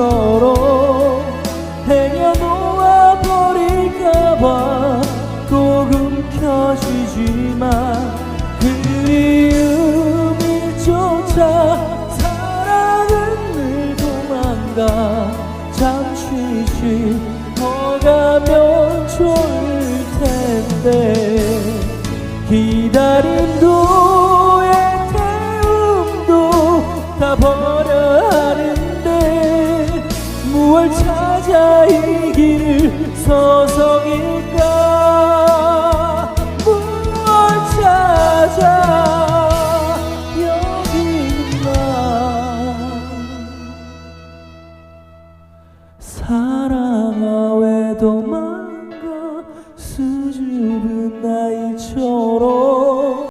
서로 행여 놓아버릴까봐 조금 켜지지만 그리움이조차 사랑은 늘 도망가 잠시 쉬어가면 좋을 텐데 기다림도 애태움도 다 버려 찾아 이 길을 서성일까? 무엇 찾아? 여기가 사랑아 왜 도망가 수줍은 나의 초